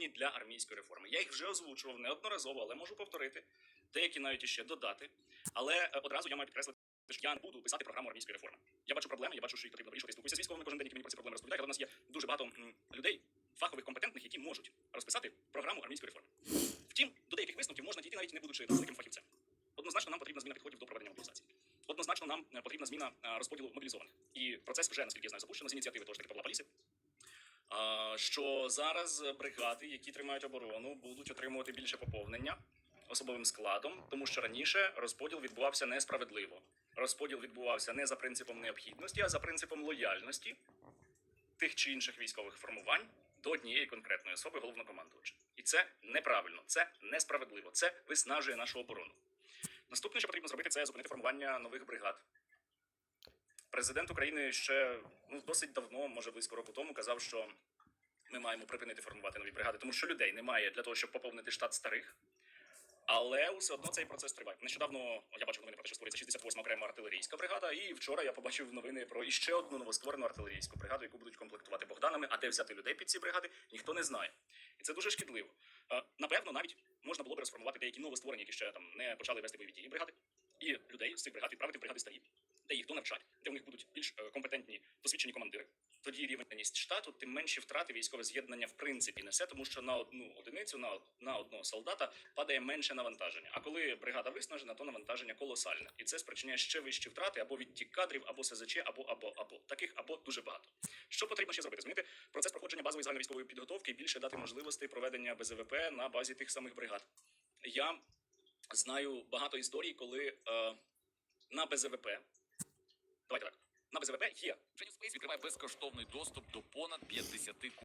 необхідні для армійської реформи. Я їх вже озвучував неодноразово, але можу повторити. Деякі навіть іще додати. Але е, одразу я маю підкреслити, що я не буду писати програму армійської реформи. Я бачу проблеми, я бачу, що їх потрібно вирішувати. Спілкуюся з військовими кожен день, які мені про ці проблеми розповідають. Але в нас є дуже багато людей, фахових, компетентних, які можуть розписати програму армійської реформи. Втім, до деяких висновків можна дійти навіть не будучи великим фахівцем. Однозначно, нам потрібна зміна підходів до проведення мобілізації. Однозначно, нам е, потрібна зміна е, розподілу мобілізованих. І процес вже, наскільки я знаю, запущено з ініціативи того ж таки Павла Паліси. Що зараз бригади, які тримають оборону, будуть отримувати більше поповнення особовим складом, тому що раніше розподіл відбувався несправедливо. Розподіл відбувався не за принципом необхідності, а за принципом лояльності тих чи інших військових формувань до однієї конкретної особи головнокомандувача. І це неправильно, це несправедливо, це виснажує нашу оборону. Наступне, що потрібно зробити, це зупинити формування нових бригад. Президент України ще ну, досить давно, може близько року тому, казав, що ми маємо припинити формувати нові бригади, тому що людей немає для того, щоб поповнити штат старих. Але все одно цей процес триває. Нещодавно я бачив новини про те, що створюється 68 окрема артилерійська бригада, і вчора я побачив новини про іще одну новостворену артилерійську бригаду, яку будуть комплектувати Богданами. А де взяти людей під ці бригади, ніхто не знає. І це дуже шкідливо. Е, Напевно, навіть можна було б розформувати деякі новостворені, які ще там не почали вести бойові дії бригади, і людей з цих бригад відправити в бригади старі, де їх донавчать, де у них будуть більш е, компетентні, досвідчені командири. Тоді рівність штату, тим менші втрати військове з'єднання в принципі несе, тому що на одну одиницю, на, на одного солдата падає менше навантаження. А коли бригада виснажена, то навантаження колосальне, і це спричиняє ще вищі втрати або відтік кадрів, або СЗЧ, або або або таких, або дуже багато. Що потрібно ще зробити? Змінити процес проходження базової загальновійськової підготовки і більше дати можливостей проведення БЗВП на базі тих самих бригад. Я знаю багато історій, коли е, на БЗВП. Давайте так. На БЗВП є Женю Спейс відкриває безкоштовний доступ до понад 50